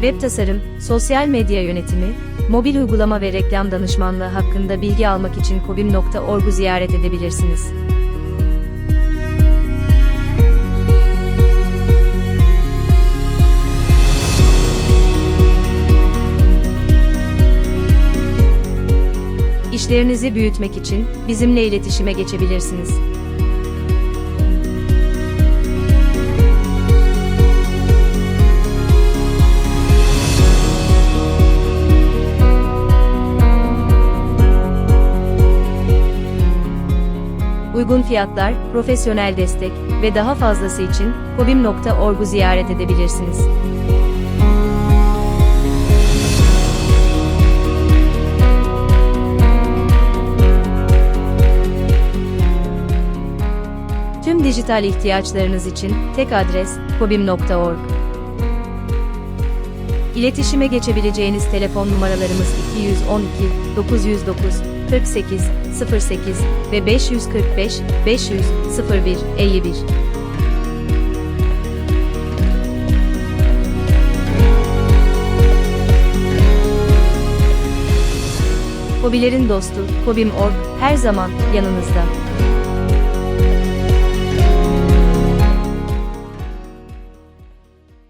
web tasarım, sosyal medya yönetimi, mobil uygulama ve reklam danışmanlığı hakkında bilgi almak için kobim.org'u ziyaret edebilirsiniz. İşlerinizi büyütmek için bizimle iletişime geçebilirsiniz. Uygun fiyatlar, profesyonel destek ve daha fazlası için kobim.org'u ziyaret edebilirsiniz. Tüm dijital ihtiyaçlarınız için tek adres kobim.org. İletişime geçebileceğiniz telefon numaralarımız 212 909 48 08 ve 545 500 01 51. Hobilerin dostu Kobim.org her zaman yanınızda.